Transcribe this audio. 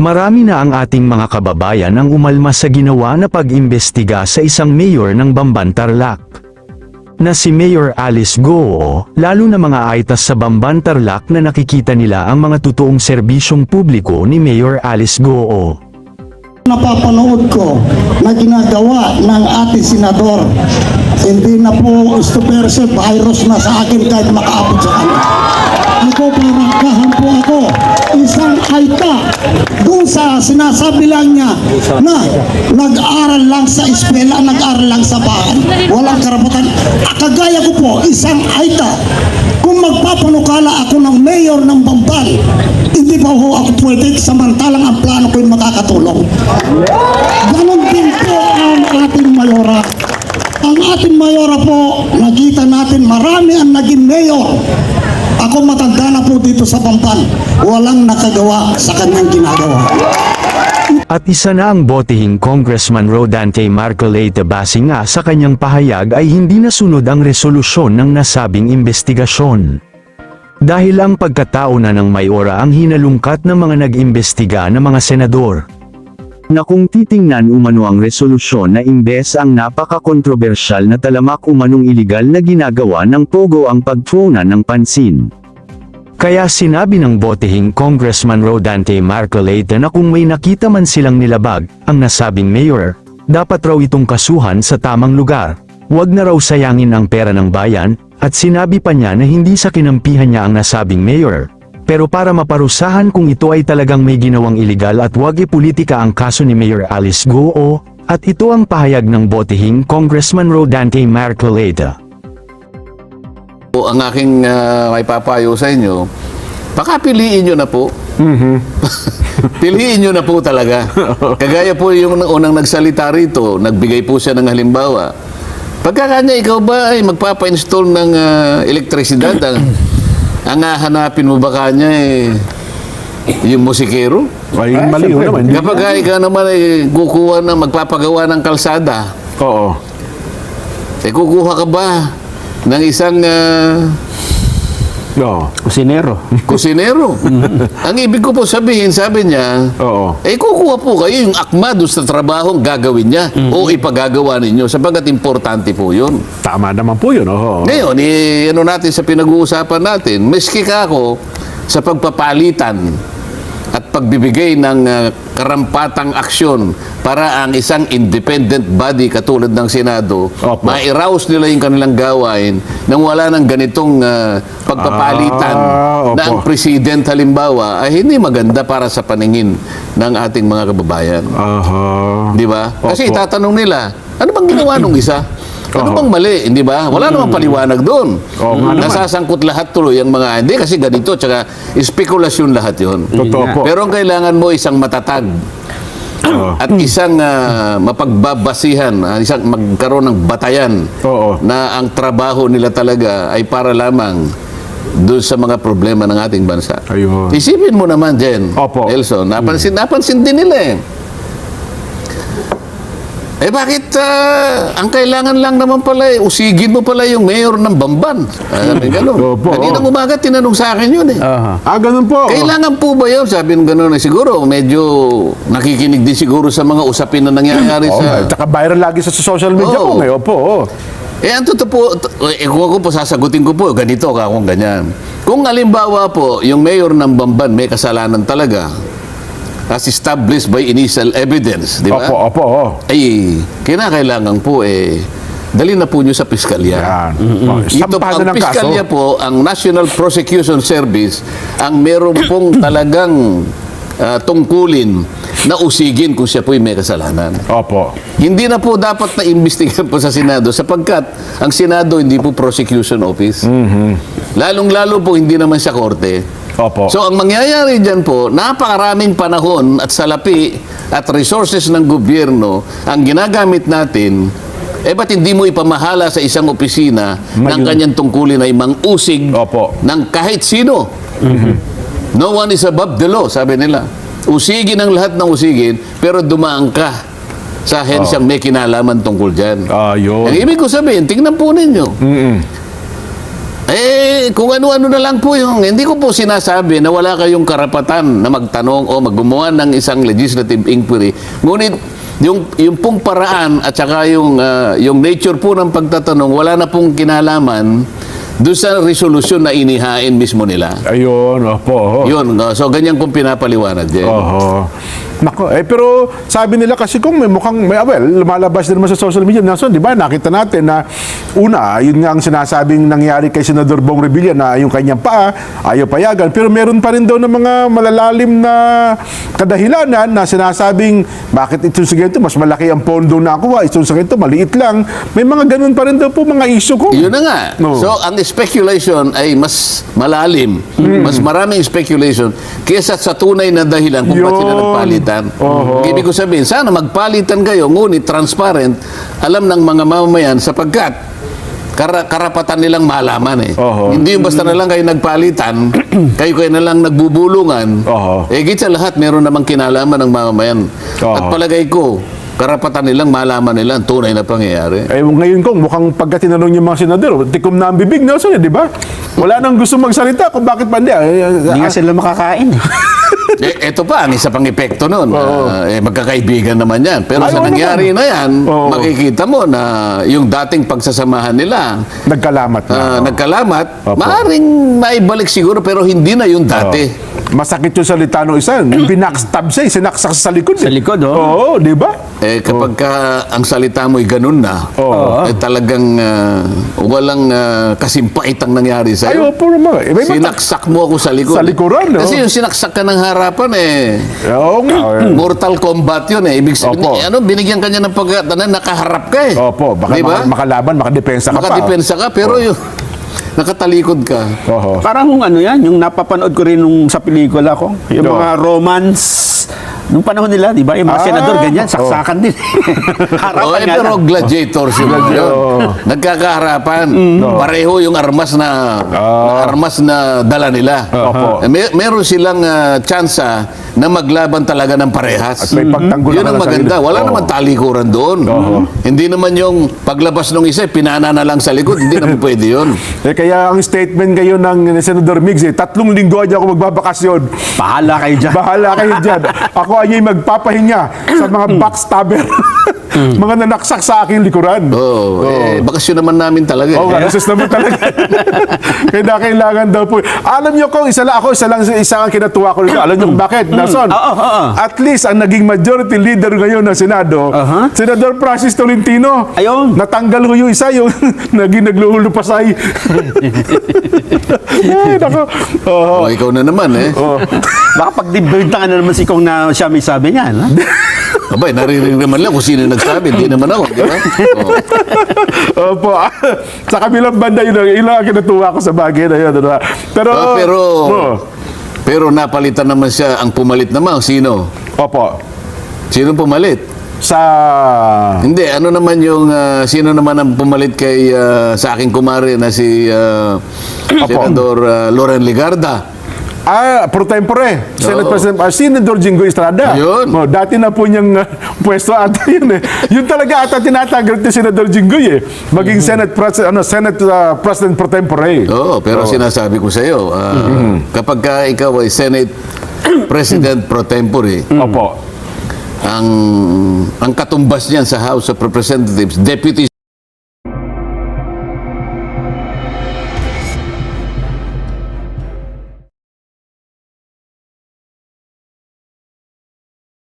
Marami na ang ating mga kababayan ang umalma sa ginawa na pag-imbestiga sa isang mayor ng Bamban Tarlac. Na si Mayor Alice Goo, lalo na mga aitas sa Bamban Tarlac na nakikita nila ang mga totoong serbisyong publiko ni Mayor Alice Goo. napapanood ko na ginagawa ng ating senador. Hindi na po stupirse virus na sa akin kahit makaabot sa kanya. Ako parang kahampo ako, isang aita doon sa sinasabi lang niya na nag-aral lang sa eskwela, nag-aral lang sa bahay, walang karapatan. Ah, Kagaya ko po, isang aita. Kung magpapanukala ako ng mayor ng Bamban, hindi pa ho ako pwede samantalang ang plano ko yung makakatulong. Ganon din po ang ating mayora. Ang ating mayora po, nakita natin marami ang naging mayor. Ako matanda na po dito sa Bamban. Walang nakagawa sa kanyang ginagawa. At isa na ang botehing Congressman Rodante Marcoleta base nga sa kanyang pahayag ay hindi nasunod ang resolusyon ng nasabing investigasyon. Dahil ang pagkatao na ng mayora ang hinalungkat ng mga nag-imbestiga na mga senador. Na kung titingnan umano ang resolusyon na imbes ang napaka-kontrobersyal na talamak umanong iligal na ginagawa ng Pogo ang pagtuunan ng pansin. Kaya sinabi ng botehing Congressman Rodante Marcoleta na kung may nakita man silang nilabag, ang nasabing mayor, dapat raw itong kasuhan sa tamang lugar. Huwag na raw sayangin ang pera ng bayan, at sinabi pa niya na hindi sa kinampihan niya ang nasabing mayor. Pero para maparusahan kung ito ay talagang may ginawang iligal at huwag ipolitika ang kaso ni Mayor Alice Goo, at ito ang pahayag ng botehing Congressman Rodante Marcoleta. Ang aking ah, may papayo sa inyo, pakapiliin nyo na po. Piliin nyo na po talaga. Kagaya po yung unang nagsalita rito, nagbigay po siya ng halimbawa. Pagka kanya, ikaw ba ay magpapa-install ng ah, elektrisidad? Ang, hahanapin mo ba kanya eh, yung musikero? Ay, mali ho naman. Kapag ka ikaw naman ay kukuha na, magpapagawa ng kalsada, Oo. eh kukuha ka ba ng isang ah, Oo. Kusinero. kusinero. Ang ibig ko po sabihin, sabi niya, Oo. eh kukuha po kayo yung akma doon sa trabahong gagawin niya o ipagagawa ninyo sapagkat importante po yun. Tama naman po yun. Oo. Ngayon, eh, ano natin sa pinag-uusapan natin, miski ka ako sa pagpapalitan at pagbibigay ng ah, karampatang aksyon para ang isang independent body katulad ng Senado, Opo. ma-arouse nila yung kanilang gawain nang wala ng ganitong ah, pagpapalitan Ah, opo. na ang president halimbawa ay hindi maganda para sa paningin ng ating mga kababayan. Aha. Di ba? Kasi Opo. itatanong nila, ano bang ginawa nung isa? Ano bang mali? Hindi ba? Wala namang paliwanag doon. Oo nga naman. Nasasangkot lahat tuloy ang mga, hindi kasi ganito, tsaka spekulasyon lahat yon. Totoo po. Pero ang kailangan mo isang matatag Oo. at isang ah, mapagbabasihan, ah, isang magkaroon ng batayan Oo. na ang trabaho nila talaga ay para lamang doon sa mga problema ng ating bansa. Ayun. Isipin mo naman, Jen, Opo. Nelson, napansin, napansin din nila eh. Eh bakit ah, ang kailangan lang naman pala eh, usigin mo pala yung mayor ng Bamban? Ah, sabi gano'n. Opo. Kaninang umaga tinanong sa akin yun eh. Aha. Ah, ganun po. Kailangan po ba yun? Sabi ng gano'n eh, siguro medyo nakikinig din siguro sa mga usapin na nangyayari Oo, sa... Tsaka viral lagi sa social media Oo. po ngayon po. oo. Eh, ang totoo po, t- eh, kung ako po sasagutin ko po, ganito ka kung ganyan. Kung alimbawa po, yung mayor ng Bamban may kasalanan talaga, as established by initial evidence, di ba? Opo, opo. oo. Ay, kinakailangan po eh, dali na po nyo sa piskalya. Yan. Ito po, Oh, Sampahan ang ng kaso. piskalya po, ang National Prosecution Service, ang meron pong talagang ah, tungkulin na usigin kung siya po'y may kasalanan. Opo. Hindi na po dapat na imbestigahan po sa Senado sapagkat ang Senado hindi po prosecution office. Lalong-lalo po hindi naman sa korte. Opo. So ang mangyayari dyan po, napakaraming panahon at salapi at resources ng gobyerno ang ginagamit natin eh ba't hindi mo ipamahala sa isang opisina ng Mayun. kanyang tungkulin ay mang-usig Opo. ng kahit sino? No one is above the law, sabi nila. Usigin ang lahat ng usigin, pero dumaan ka sa hensyang may kinalaman tungkol dyan. Ayun. Ang ibig ko sabihin, tingnan po ninyo. Mm-mm. Eh, kung ano-ano na lang po yung, hindi ko po sinasabi na wala kayong karapatan na magtanong o maggumawa ng isang legislative inquiry. Ngunit, yung, yung pong paraan at saka yung, ah, yung nature po ng pagtatanong, wala na pong kinalaman doon sa resolusyon na inihain mismo nila. Ayun, opo. Yun, so ganyan kong pinapaliwanag. Oho. Nako, eh pero sabi nila kasi kung may mukhang may well, lumalabas din naman sa social media Nelson, 'di ba? Nakita natin na una, yun nga ang sinasabing nangyari kay Senador Bong Revilla na yung kanyang paa ayaw payagan, pero meron pa rin daw ng mga malalalim na kadahilanan na sinasabing bakit itong sa ganito mas malaki ang pondo na nakuha, itong sa ganito maliit lang. May mga ganun pa rin daw po mga issue ko. Yun na nga. No. So, ang speculation ay mas malalim, Hmm. mas maraming speculation kaysa sa tunay na dahilan kung ba't sila Yun. Nagpalitan. Oho. Ibig ko sabihin, sana magpalitan kayo, ngunit transparent, alam ng mga mamamayan sapagkat kara- karapatan nilang malaman eh. Oho. Hindi yung basta na lang kayo nagpalitan, kayo kayo na lang nagbubulungan, Oho. eh git sa lahat meron namang kinalaman ng mamamayan. Oho. At palagay ko, karapatan nilang malaman nila ang tunay na pangyayari. Eh, ngayon kong mukhang pagka tinanong yung mga senador, tikom na ang bibig, Nelson, eh, di ba? Wala nang gusto magsalita kung bakit pa hindi. Eh, Hindi nga sila makakain. Eh, ito pa, ang isa pang epekto nun. Ah, eh, magkakaibigan naman yan. Pero Ay, sa nangyari naman. na yan, Oo. makikita mo na yung dating pagsasamahan nila, Nagkalamat na. ah, Oo. nagkalamat, Opo. maaring maibalik siguro pero hindi na yung dati. Masakit yung salita ng isa. Yung Binackstab siya, eh, sinaksak sa likod. eh. Sa likod, oh. Oo, di ba? Eh, kapag ka ang salita mo'y ganun na, Oo. eh, talagang ah, walang uh, kasimpait ang nangyari Ay, sa'yo. opo naman. Eh, may mata- Sinaksak mo ako sa likod. Sa likuran, no? Kasi yung sinaksak ka ng harapan eh, Oo nga. eh. Mortal Kombat yun eh. Ibig sabihin, Opo. eh, ano, binigyan kanya ng pagkatanan, nakaharap ka eh. Opo, baka Di ba? maka- makalaban, makadepensa ka pa. Makadepensa ka, pero yung nakatalikod ka. Oo. Parang kung ano yan, yung napapanood ko rin nung sa pelikula ko, yung Oo. mga romance, nung panahon nila, di ba? Yung mga Ah, senador, ganyan, saksakan din. Oh, Harapan eh, nga pero lang. gladiators yun. yun. Nagkakaharapan. Pareho yung armas na, na armas na dala nila. Opo. Eh, May, meron silang ah, tsansa na maglaban talaga ng parehas. At may pagtanggol Yun ang maganda. Wala Oo. naman talikuran doon. Hindi naman yung paglabas ng isa, pinana na lang sa likod. Hindi naman pwede yun. Eh, kaya ang statement kayo ng Senador Migs, eh, tatlong linggo aja ako magbabakasyon. Bahala kayo dyan. Bahala kayo dyan. Ako ay magpapahinga sa mga backstabber. mga nanaksak sa aking likuran. Oo. Eh, bakasyon naman namin talaga. Oo eh. nga, nasus naman talaga. Kaya kailangan daw po. Alam niyo kung isa lang ako, isa lang isa ang kinatuwa ko rito. Alam niyo kung bakit, Nelson? Oo, oo. At least ang naging majority leader ngayon ng Senado, Aha. Senador Francis Tolentino. Ayun. Natanggal ko yung isa, yung naging naglulupasay. Ay, nako. Oo. Oh, ikaw na naman eh. Baka pag dibirta na naman si Kong na siya may sabi niyan. Ha? Abay, naririnig naman lang kung sino nagsabi. Hindi naman ako, di ba? Oo. Opo. sa kabilang banda, yun, yun lang ang kinatuwa ko sa bagay na yun. ano. Pero, Ah, pero, Oo. pero napalitan naman siya, ang pumalit naman, sino? Opo. Sino pumalit? Sa... Hindi, ano naman yung, ah, sino naman ang pumalit kay, ah, sa aking kumare na si ah, Senador ah, Loren Ligarda? Ah, pro tempore. Senate Oo. President, ah, Senator Jingo Estrada. Yun. Oh, dati na po niyang ah, pwesto ata yun eh. Yun talaga ata tinatagal ni Senador Jinggoy eh. Maging Senate President, ano, Senate ah, President pro tempore. Oo, pero sinasabi ko sa iyo, ah, kapag ka ikaw ay Senate President pro tempore, Opo. ang ang katumbas niyan sa House of Representatives, Deputy